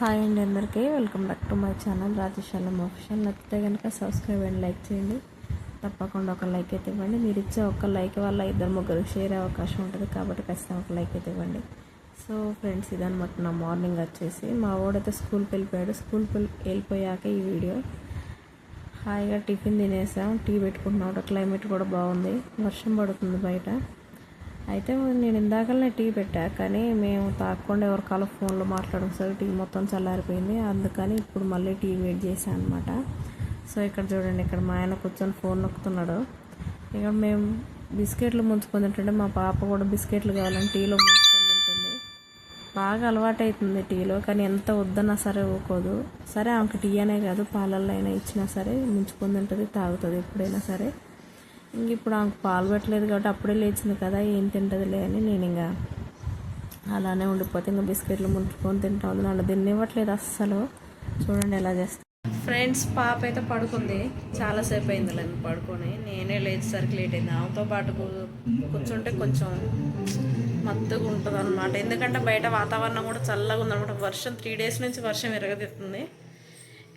Hi అండి అందరికీ. Welcome back to my channel Rajesh official. నచ్చితే కనుక సబ్స్క్రైబ్ అండ్ లైక్ చేయండి. తప్పకుండా ఒక లైక్ అయితే ఇవ్వండి. మీరు ఇచ్చే ఒక లైక్ వల్ల ఇద్దరు ముగ్గురు షేర్ అవకాశం ఉంటుంది కాబట్టి ఖచ్చితంగా ఒక లైక్ అయితే ఇవ్వండి. సో ఫ్రెండ్స్ ఇదనమాట నా మార్నింగ్ వచ్చేసి. మా వాడైతే స్కూల్కి వెళ్ళిపోయాడు. స్కూల్కి వెళ్ళి- వెళ్ళిపోయాక ఈ వీడియో. హాయిగా టిఫిన్ తినేసాం. టీ పెట్టుకుంటున్నాం. క్లైమేట్ కూడా బాగుంది. వర్షం పడుతుంది బయట. అయితే నేను ఇందాకనే టీ పెట్టా కానీ మేము తాగకుండా ఎవరి కాల ఫోన్లో మాట్లాడడం టీ మొత్తం చల్లారిపోయింది. అందుకని ఇప్పుడు మళ్ళీ టీ వెయిట్ చేశాను అనమాట సో ఇక్కడ చూడండి ఇక్కడ మా ఆయన కూర్చొని ఫోన్ నొక్కుతున్నాడు. ఇక్కడ మేము బిస్కెట్లు ముంచుకొని తింటుంటే మా పాప కూడా బిస్కెట్లు కావాలని టీలో ముంచుకొని తింటుంది. బాగా అలవాటు అవుతుంది టీలో కానీ ఎంత వద్దన్నా సరే ఊకోదు. సరే ఆమెకి టీ అనే కాదు పాలల్లో అయినా ఇచ్చినా సరే ముంచుకొని తింటుంది తాగుతుంది ఎప్పుడైనా సరే. ఇప్పుడు ఆమెకు పాలు పెట్టలేదు కాబట్టి అప్పుడే లేచింది కదా ఏం తింటుందిలే అని నేను ఇంకా అలానే ఉండిపోతే ఇంకా బిస్కెట్లు ముంచుకొని తింటా ఉంది నన్ను తినివ్వట్లేదు అస్సలు. చూడండి ఎలా చేస్తా. ఫ్రెండ్స్ పాప అయితే పడుకుంది. చాలాసేపు అయింది లేదు పడుకొని. నేనే లేచేసరికి లేట్ అయింది. ఆమెతో పాటు కూర్చుంటే కొంచెం మత్తుగా ఉంటుంది అనమాట ఎందుకంటే బయట వాతావరణం కూడా చల్లగా ఉందన్నమాట. వర్షం త్రీ డేస్ నుంచి వర్షం ఎరగదిస్తుంది.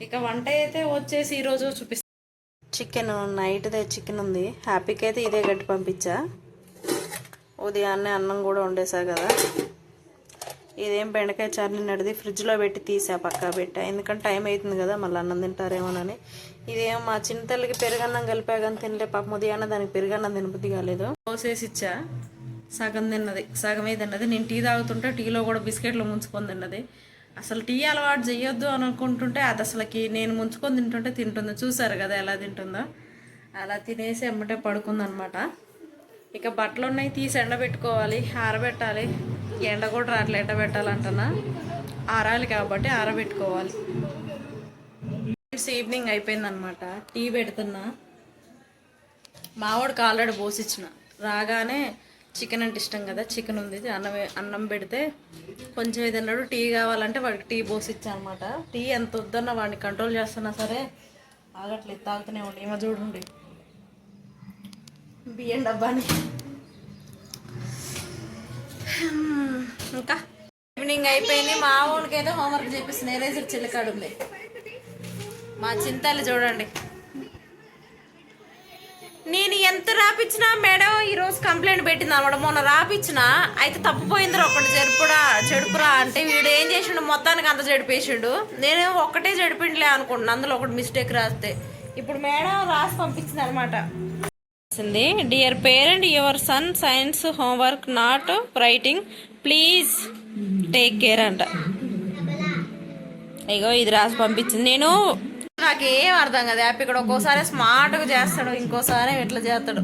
ఇక వంట అయితే వచ్చేసి ఈరోజు చూపిస్తాను చికెన్ నైట్దే చికెన్ ఉంది. హ్యాపీకి అయితే ఇదే గట్టి పంపించా. ఉదయాన్నే అన్నం కూడా వండేసా కదా. ఇదేం బెండకాయ చారు నడిది ఫ్రిడ్జ్లో పెట్టి తీసా పక్కా పెట్టా. ఎందుకంటే టైం అవుతుంది కదా మళ్ళీ అన్నం తింటారేమోనని. ఇదేం మా చిన్న తల్లికి పెరుగన్నం కలిపా కానీ తినలే పాప. ఉదయాన్నే దానికి పెరుగన్నం తినబుద్ధి కాలేదు. పోసేసి ఇచ్చా. సగం తిన్నది. సగమే తిన్నది. నేను టీ తాగుతుంటే టీలో కూడా బిస్కెట్లు ముంచుకొని తిన్నది. అసలు టీ అలవాటు చేయొద్దు అనుకుంటుంటే అది అసలుకి నేను ముంచుకొని తింటుంటే తింటుంది. చూసారు కదా ఎలా తింటుందో? అలా తినేసి ఎమ్మటే పడుకుందనమాట. ఇక బట్టలు ఉన్నాయి తీసి ఎండబెట్టుకోవాలి ఆరబెట్టాలి. ఎండ కూడా రాట్లే ఎండ ఆరాలి కాబట్టి ఆరబెట్టుకోవాలి. ఈవినింగ్ అయిపోయిందనమాట. టీ పెడుతున్నా. మావాడికి ఆల్రెడీ పోసిచ్చిన. రాగానే చికెన్ అంటే ఇష్టం కదా చికెన్ ఉంది. అన్నం అన్నం పెడితే కొంచెం ఏదన్నా టీ కావాలంటే వాడికి టీ పోసిచ్చా అనమాట టీ ఎంత వద్దన్నా వాడిని కంట్రోల్ చేస్తున్నా సరే ఆగట్లేదు తాగుతూనే ఉండి. ఏమో చూడండి. బియ్యం డబ్బాని. ఇంకా? ఈవినింగ్ అయిపోయింది. మా ఊరికి అయితే హోంవర్క్ చేపిస్తున్న. ఎరేజర్ చిల్లకాడు ఉంది మా చింతలు చూడండి. నేను ఎంత రాపిచ్చినా మేడం ఈరోజు కంప్లైంట్ పెట్టింది అనమాట. మొన్న రాపిచ్చిన అయితే తప్పిపోయిందిరా ఒకటి జరుపురా చెడుపురా అంటే వీడు ఏం చేసిండు? మొత్తానికి అంత చెడిపేసిండు నేను ఒక్కటే చెడిపిండలే అనుకుంటున్నాను అందులో ఒకటి మిస్టేక్ రాస్తే. ఇప్పుడు మేడం రాసి పంపించింది అనమాట. Dear parent your son science homework not writing please take care అంట. ఇగో ఇది రాసి పంపించింది. నేను నాకు ఏం అర్థం కదా. యాప్ ఇక్కడ ఒక్కోసారి స్మార్ట్గా చేస్తాడు ఇంకోసారి ఎట్లా చేస్తాడు.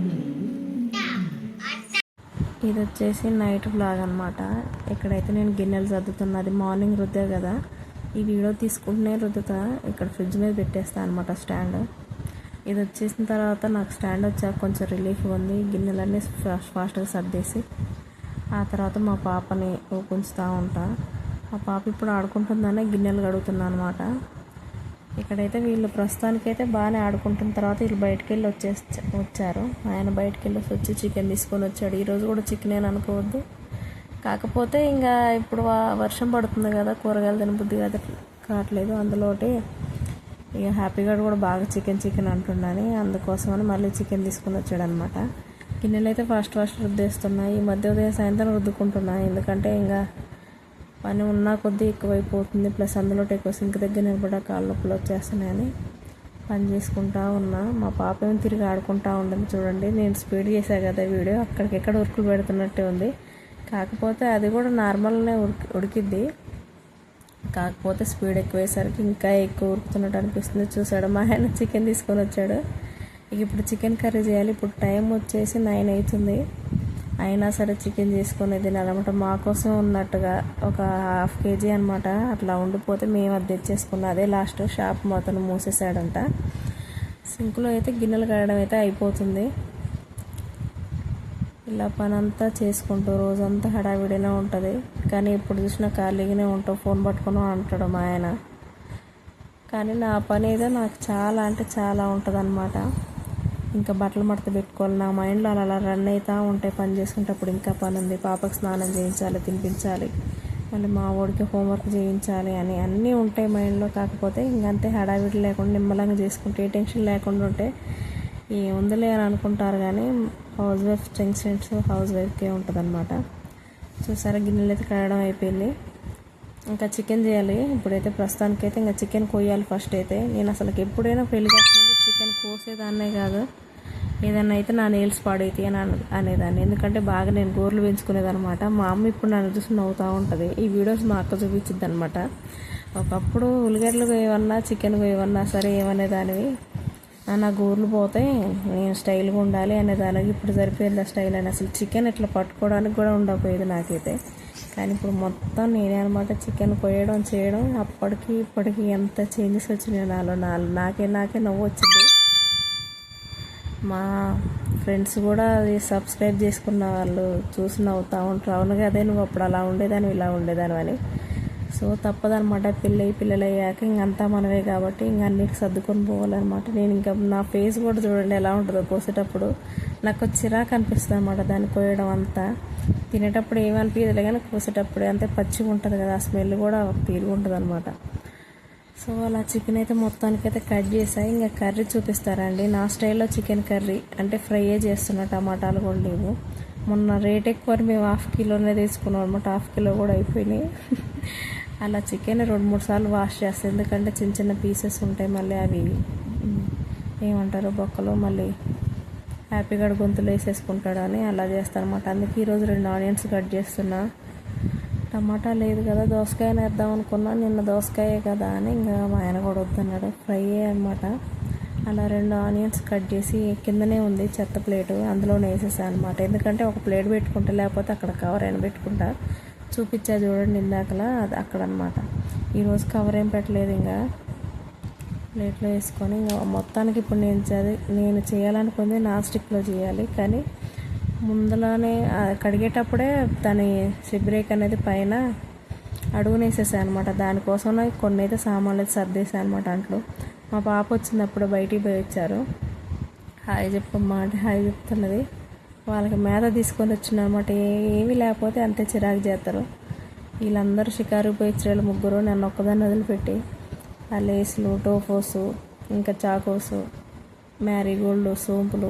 ఇది వచ్చేసి నైట్ బ్లాగ్ అనమాట ఇక్కడైతే నేను గిన్నెలు సర్దుతున్నది మార్నింగ్ రుద్దే కదా. ఈ వీడియో తీసుకుంటూనే రుద్దుతా ఇక్కడ ఫ్రిడ్జ్ మీద పెట్టేస్తా అనమాట స్టాండ్. ఇది వచ్చేసిన తర్వాత నాకు స్టాండ్ వచ్చాక కొంచెం రిలీఫ్ ఉంది. గిన్నెలన్నీ ఫాస్ట్ ఫాస్ట్గా సర్దేసి ఆ తర్వాత మా పాపని ఉంచుతూ ఉంటా. మా పాప ఇప్పుడు ఆడుకుంటుందనే గిన్నెలు కడుగుతున్నా అనమాట ఇక్కడైతే వీళ్ళు ప్రస్తుతానికైతే బాగానే ఆడుకుంటున్న తర్వాత వీళ్ళు బయటకు వెళ్ళి వచ్చేసి వచ్చారు ఆయన బయటకు వెళ్ళి వచ్చి చికెన్ తీసుకొని వచ్చాడు. ఈరోజు కూడా చికెన్ అని అనుకోవద్దు. కాకపోతే ఇంకా ఇప్పుడు వా- వర్షం పడుతుంది కదా కూరగాయలు తినబుద్ధి కదా కావట్లేదు. అందులోటి ఇక హ్యాపీగా కూడా బాగా చికెన్ చికెన్ అంటున్నాను. అందుకోసమని మళ్ళీ చికెన్ తీసుకొని వచ్చాడు అనమాట గిన్నెలు అయితే ఫాస్ట్ ఫాస్ట్ రుద్దేస్తున్నాయి ఈ మధ్య ఉదయం సాయంత్రం రుద్దుకుంటున్నాయి ఎందుకంటే ఇంకా పని ఉన్నా కొద్దీ ఎక్కువైపోతుంది. ప్లస్ అందులో ఎక్కువ సింక్ దగ్గర నిలబడ కాళ్ళ నొప్పులు వచ్చేస్తున్నాయని పని చేసుకుంటా ఉన్నా. మా పాప ఏమి తిరిగి ఆడుకుంటా ఉండదు చూడండి. నేను స్పీడ్ చేశా కదా వీడియో. అక్కడికెక్కడ ఉరుకులు పెడుతున్నట్టే ఉంది. కాకపోతే అది కూడా నార్మల్నే ఉడికి ఉడికిద్ది. కాకపోతే స్పీడ్ ఎక్కువేసరికి ఇంకా ఎక్కువ ఉరుకుతున్నట్టు అనిపిస్తుంది. చూసాడు మా ఆయన చికెన్ తీసుకొని వచ్చాడు. ఇక ఇప్పుడు చికెన్ కర్రీ చేయాలి. ఇప్పుడు టైం వచ్చేసి నైన్ అవుతుంది. అయినా సరే చికెన్ చేసుకొని తినాలన్నమాట. మా కోసం ఉన్నట్టుగా ఒక హాఫ్ కేజీ అనమాట అట్లా ఉండిపోతే మేము అది తెచ్చేసుకున్నాం. అదే లాస్ట్ షాప్ మొత్తం మూసేసాడంట సింక్లో అయితే గిన్నెలు కడగడం అయితే అయిపోతుంది. ఇలా పని అంతా చేసుకుంటూ రోజంతా హడావిడినే ఉంటుంది. కానీ ఎప్పుడు చూసినా ఖాళీగానే ఉంటావు. ఫోన్ పట్టుకుని అంటాడు మా ఆయన. కానీ నా పని ఏదో నాకు చాలా అంటే చాలా ఉంటుంది ఇంకా బట్టలు మడత పెట్టుకోవాలి. నా మైండ్లో అలా అలా రన్ అవుతూ ఉంటాయి పని చేసుకుంటప్పుడు ఇంకా పని ఉంది. పాపకు స్నానం చేయించాలి తినిపించాలి. మళ్ళీ మా వాడికి హోంవర్క్ చేయించాలి అని అన్నీ ఉంటాయి మైండ్లో. కాకపోతే ఇంకంతే హడావిడి లేకుండా నిమ్మలంగా చేసుకుంటే ఏ టెన్షన్ లేకుండా ఉంటే ఏముందిలే అని అనుకుంటారు కానీ హౌస్ వైఫ్ టెన్షన్స్ హౌస్ వైఫ్కే ఉంటుంది అనమాట చూసారా గిన్నెలు అయితే కడగడం అయిపోయింది. ఇంకా చికెన్ చేయాలి. ఇప్పుడైతే ప్రస్తుతానికైతే ఇంకా చికెన్ కొయ్యాలి ఫస్ట్ అయితే. నేను అసలు ఎప్పుడైనా పెళ్ళి కాకముందు చికెన్ కోసేదాన్నే కాదు. ఏదన్నా అయితే నా నేల్స్ పాడైతే అని అనేదాన్ని. ఎందుకంటే బాగా నేను గోర్లు పెంచుకునేదనమాట మా అమ్మ ఇప్పుడు నన్ను చూసి నవ్వుతూ ఉంటుంది. ఈ వీడియోస్ మా అక్క చూపించింది అనమాట ఒకప్పుడు ఉల్లిగడ్డలు ఏమన్నా చికెన్ ఏమన్నా సరే ఏమనేదానివి. నా గోర్లు పోతే నేను స్టైల్గా ఉండాలి అనేదానికి ఇప్పుడు సరిపోయింది ఆ స్టైల్ అని. అసలు చికెన్ ఇట్లా పట్టుకోవడానికి కూడా ఉండకపోయేది నాకైతే. కానీ ఇప్పుడు మొత్తం నేనే అనమాట చికెన్ కొయ్యడం చేయడం. అప్పటికి ఇప్పటికి ఎంత చేంజెస్ వచ్చినాయి నాలో. నాలో నాకే నాకే నవ్వు వచ్చింది మా ఫ్రెండ్స్ కూడా అది సబ్స్క్రైబ్ చేసుకున్న వాళ్ళు చూసి నవ్వుతూ ఉంటారు. అవును అదే నువ్వు అప్పుడు అలా ఉండేదాన్ని ఇలా ఉండేదాని అని. సో తప్పదనమాట పిల్లయి పిల్లలు అయ్యాక ఇంకంతా మనమే కాబట్టి ఇంక అన్నిటికి సర్దుకొని పోవాలన్నమాట. నేను ఇంకా నా ఫేస్ కూడా చూడండి ఎలా ఉంటుందో కోసేటప్పుడు. నాకు చిరాకు అనిపిస్తుంది అనమాట దాన్ని కోయడం అంతా. తినేటప్పుడు ఏమనిపించదు కానీ కోసేటప్పుడు. అంతే పచ్చిగా ఉంటుంది కదా ఆ స్మెల్ కూడా తీరుగా ఉంటుంది అనమాట సో అలా చికెన్ అయితే మొత్తానికి అయితే కట్ చేసాయి ఇంకా కర్రీ చూపిస్తారండి. నా స్టైల్లో చికెన్ కర్రీ అంటే ఫ్రైయే చేస్తున్నా టమాటాలు కూడా లేవు. మొన్న రేట్ ఎక్కువ మేము హాఫ్ కిలోనే తీసుకున్నాం అనమాట హాఫ్ కిలో కూడా అయిపోయినాయి. అలా చికెన్ రెండు మూడు సార్లు వాష్ చేస్తాను ఎందుకంటే చిన్న చిన్న పీసెస్ ఉంటాయి మళ్ళీ అవి ఏమంటారు బొక్కలు మళ్ళీ హ్యాపీగా గొంతులు వేసేసుకుంటాడని అలా చేస్తాను అనమాట అందుకే ఈరోజు రెండు ఆనియన్స్ కట్ చేస్తున్నా. టమాటా లేదు కదా దోసకాయ వేద్దాం అనుకున్నా నిన్న దోసకాయే కదా అని ఇంకా మా ఆయన కూడా వద్దన్నాడు. ఫ్రై అనమాట అలా రెండు ఆనియన్స్ కట్ చేసి కిందనే ఉంది చెత్త ప్లేటు అందులోనే వేసేసాను అనమాట ఎందుకంటే ఒక ప్లేట్ పెట్టుకుంటే లేకపోతే అక్కడ కవర్ అయిన పెట్టుకుంటా. చూపించా చూడండి ఇందాకలా అది అక్కడ అనమాట ఈరోజు కవర్ ఏం పెట్టలేదు ఇంకా. ప్లేట్లో వేసుకొని ఇంకా మొత్తానికి ఇప్పుడు నేను చదివి నేను చేయాలనుకుంది నాన్ స్టిక్లో చేయాలి కానీ ముందులోనే కడిగేటప్పుడే దాని సిబ్రేక్ అనేది పైన అడుగునేసేసాను అనమాట దానికోసం కొన్ని అయితే సామాన్లు అయితే సర్దేశాను అనమాట అంట్లో. మా పాప వచ్చినప్పుడు బయటికి పోయి వచ్చారు. హాయ్ చెప్పమ్మా అంటే హాయ్ చెప్తున్నది. వాళ్ళకి మేత తీసుకొని వచ్చిన అనమాట ఏమీ లేకపోతే అంతే చిరాకు చేస్తారు. వీళ్ళందరూ షికారు పోయి ఇచ్చారు ముగ్గురు నన్ను ఒక్కదాన్ని వదిలిపెట్టి. ఆ లేసులు టోఫోసు ఇంకా చాకోసు మ్యారీగోల్డ్ సోంపులు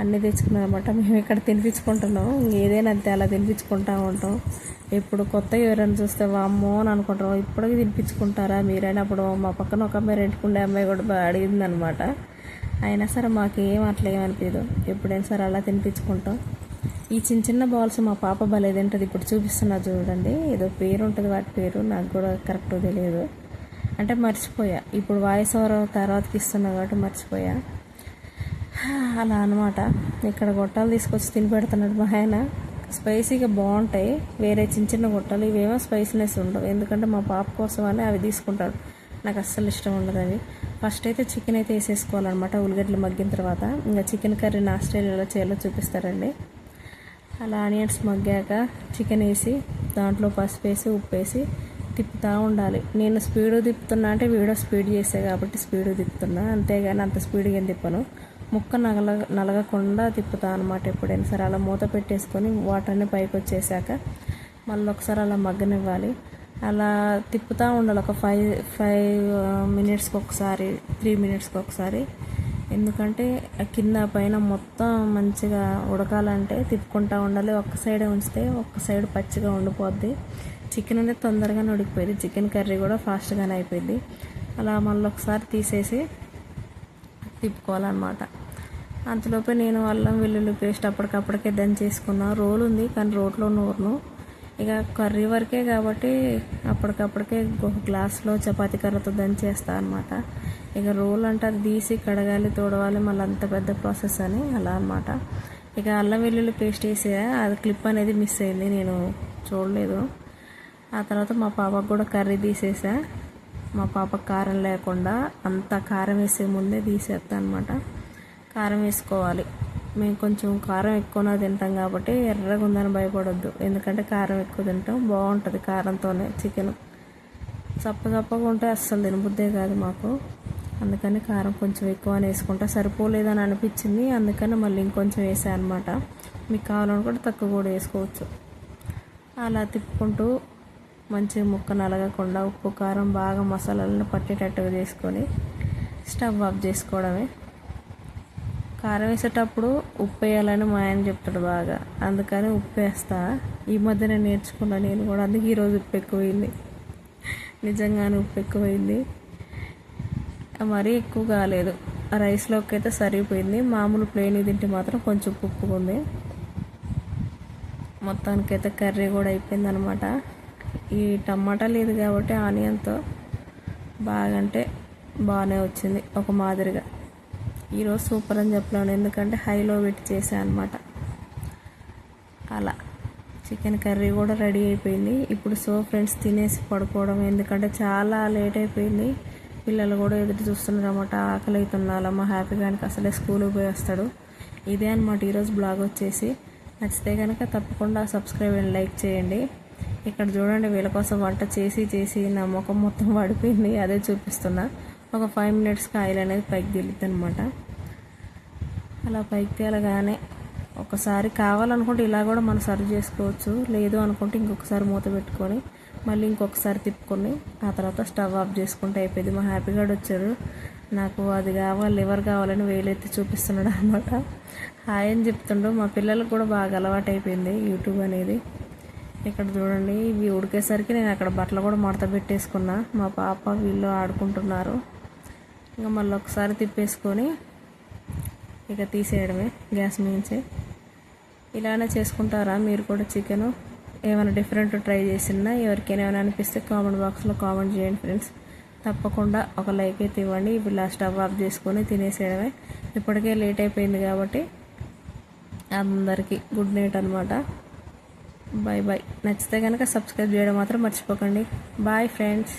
అన్నీ తెచ్చుకున్నాం అనమాట మేము ఇక్కడ తినిపించుకుంటున్నాం. ఏదైనా అంతే అలా తినిపించుకుంటా ఉంటాం. ఇప్పుడు కొత్త ఎవరైనా చూస్తే వామ్మో అని అనుకుంటాం ఇప్పటికీ తినిపించుకుంటారా మీరైనా? అప్పుడు మా పక్కన ఒక అమ్మాయి రెంట్కుండే అమ్మాయి కూడా బాగా అడిగింది అనమాట అయినా సరే మాకు ఏం అట్లా ఏమనిపించదు ఎప్పుడైనా సరే అలా తినిపించుకుంటాం. ఈ చిన్న చిన్న బాల్స్ మా పాప భలే ఇప్పుడు చూపిస్తున్నా చూడండి. ఏదో పేరు ఉంటుంది వాటి పేరు. నాకు కూడా కరెక్ట్ తెలియదు. అంటే మర్చిపోయా. ఇప్పుడు వాయిస్ ఓవర్ తర్వాతకి ఇస్తున్నా కాబట్టి మర్చిపోయా. అలా అనమాట ఇక్కడ గొట్టాలు తీసుకొచ్చి తిని పెడుతున్నాడు మా ఆయన. స్పైసీగా బాగుంటాయి. వేరే చిన్న చిన్న గొట్టాలు ఇవేమో స్పైసీనెస్ ఉండవు. ఎందుకంటే మా పాప కోసం అని అవి తీసుకుంటాడు. నాకు అస్సలు ఇష్టం ఉండదు అవి. ఫస్ట్ అయితే చికెన్ అయితే వేసేసుకోవాలన్నమాట ఉల్లిగడ్డలు మగ్గిన తర్వాత. ఇంకా చికెన్ కర్రీ ఆస్ట్రేలియాలో చేయాలో చూపిస్తారండి. అలా ఆనియన్స్ మగ్గాక చికెన్ వేసి దాంట్లో పసుపు వేసి ఉప్పు వేసి తిప్పుతూ ఉండాలి. నేను స్పీడ్ తిప్పుతున్నా అంటే వీడియో స్పీడ్ చేసే కాబట్టి స్పీడ్ తిప్పుతున్నా. అంతేగాని అంత స్పీడ్గా ఏం తిప్పను. ముక్క నగల నలగకుండా తిప్పుతా అనమాట ఎప్పుడైనా సరే. అలా మూత పెట్టేసుకొని వాటర్ని పైకి వచ్చేసాక మళ్ళీ ఒకసారి అలా మగ్గనివ్వాలి. అలా తిప్పుతూ ఉండాలి. ఒక ఫైవ్ ఫైవ్ మినిట్స్కి ఒకసారి త్రీ మినిట్స్కి ఒకసారి. ఎందుకంటే కింద పైన మొత్తం మంచిగా ఉడకాలంటే తిప్పుకుంటూ ఉండాలి. ఒక్క సైడే ఉంచితే ఒక్క సైడ్ పచ్చిగా ఉండిపోద్ది. చికెన్ అనేది తొందరగానే ఉడికిపోయింది. చికెన్ కర్రీ కూడా ఫాస్ట్గానే అయిపోయింది. అలా మళ్ళీ ఒకసారి తీసేసి తిప్పుకోవాలన్నమాట. అంతలోపే నేను అల్లం వెల్లుల్లి పేస్ట్ అప్పటికప్పటికే దంచేసుకున్నా రోల్ ఉంది కానీ రోట్లో నూరును. ఇక కర్రీ వరకే కాబట్టి అప్పటికప్పటికే ఒక గ్లాస్లో చపాతీ కర్రతో దంచేస్తా అనమాట ఇక రోల్ అంటే అది తీసి కడగాలి తోడవాలి మళ్ళీ అంత పెద్ద ప్రాసెస్ అని అలా అనమాట ఇక అల్లం వెల్లుల్లి పేస్ట్ వేసే. అది క్లిప్ అనేది మిస్ అయింది. నేను చూడలేదు. ఆ తర్వాత మా పాపకు కూడా కర్రీ తీసేసా. మా పాప కారం లేకుండా అంత కారం వేసే ముందే తీసేస్తా అనమాట కారం వేసుకోవాలి. మేము కొంచెం కారం ఎక్కువనే తింటాం కాబట్టి ఎర్రగా ఉందని భయపడొద్దు. ఎందుకంటే కారం ఎక్కువ తింటాం బాగుంటుంది కారంతోనే చికెన్ చప్ప చప్పగా ఉంటే అస్సలు తినబుద్దే కాదు మాకు. అందుకని కారం కొంచెం ఎక్కువ వేసుకుంటా. సరిపోలేదని అనిపించింది. అందుకని మళ్ళీ ఇంకొంచెం వేసాను అనమాట మీకు కావాలని కూడా తక్కువ కూడా వేసుకోవచ్చు. అలా తిప్పుకుంటూ మంచిగా ముక్క నలగకుండా ఉప్పు కారం బాగా మసాలాలను పట్టేటట్టుగా చేసుకొని స్టవ్ ఆఫ్ చేసుకోవడమే. కారం వేసేటప్పుడు ఉప్పు వేయాలని మా ఆయన చెప్తాడు బాగా. అందుకని ఉప్పు వేస్తా. ఈ మధ్యనే నేర్చుకున్నా నేను కూడా. అందుకే ఈరోజు ఉప్పు ఎక్కువైంది. నిజంగానే ఉప్పు ఎక్కువైంది. మరీ ఎక్కువ కాలేదు. రైస్లోకి అయితే సరిపోయింది. మామూలు ప్లేన్ తింటే మాత్రం కొంచెం ఉప్పు మొత్తానికైతే కర్రీ కూడా అయిపోయింది అనమాట ఈ టమాటా లేదు కాబట్టి ఆనియన్తో బాగా అంటే బాగానే వచ్చింది. ఒక మాదిరిగా. ఈరోజు సూపర్ అని చెప్పలేను. ఎందుకంటే హైలో పెట్టి చేసాను అనమాట అలా. చికెన్ కర్రీ కూడా రెడీ అయిపోయింది. ఇప్పుడు సో ఫ్రెండ్స్ తినేసి పడుకోవడం. ఎందుకంటే చాలా లేట్ అయిపోయింది. పిల్లలు కూడా ఎదురు చూస్తున్నారు అన్నమాట. ఆకలి అవుతున్నా మా కనుక అసలే స్కూల్కి పోయి వస్తాడు. ఇదే అనమాట ఈరోజు బ్లాగ్ వచ్చేసి. నచ్చితే కనుక తప్పకుండా సబ్స్క్రైబ్ అండ్ లైక్ చేయండి. ఇక్కడ చూడండి వీళ్ళ కోసం వంట చేసి చేసి నా ముఖం మొత్తం పడిపోయింది అదే చూపిస్తున్నా. ఒక ఫైవ్ మినిట్స్కి ఆయిల్ అనేది పైకి తెలియదు అనమాట అలా పైకి తేలగానే ఒకసారి కావాలనుకుంటే ఇలా కూడా మనం సర్వ్ చేసుకోవచ్చు. లేదు అనుకుంటే ఇంకొకసారి మూత పెట్టుకొని మళ్ళీ ఇంకొకసారి తిప్పుకొని ఆ తర్వాత స్టవ్ ఆఫ్ చేసుకుంటే అయిపోయింది. మా హ్యాపీగా వచ్చారు. నాకు అది కావాలి లివర్ కావాలని వేలెత్తి చూపిస్తున్నాడు అనమాట హాయ్ అని చెప్తుండు. మా పిల్లలకు కూడా బాగా అలవాటు అయిపోయింది యూట్యూబ్ అనేది. ఇక్కడ చూడండి ఇవి ఉడికేసరికి నేను అక్కడ బట్టలు కూడా మడత పెట్టేసుకున్నా. మా పాప వీళ్ళు ఆడుకుంటున్నారు. ఇంకా మళ్ళీ ఒకసారి తిప్పేసుకొని ఇక తీసేయడమే గ్యాస్ మించి ఇలానే చేసుకుంటారా మీరు కూడా చికెను? ఏమైనా డిఫరెంట్ ట్రై చేసినా ఎవరికైనా ఏమైనా అనిపిస్తే కామెంట్ బాక్స్లో కామెంట్ చేయండి ఫ్రెండ్స్ తప్పకుండా ఒక లైక్ అయితే ఇవ్వండి. ఇప్పుడు లాస్ట్ స్టవ్ ఆఫ్ చేసుకొని తినేసేయడమే. ఇప్పటికే లేట్ అయిపోయింది కాబట్టి అందరికీ గుడ్ నైట్ అనమాట బాయ్ బాయ్ నచ్చితే కనుక సబ్స్క్రైబ్ చేయడం మాత్రం మర్చిపోకండి. Bye friends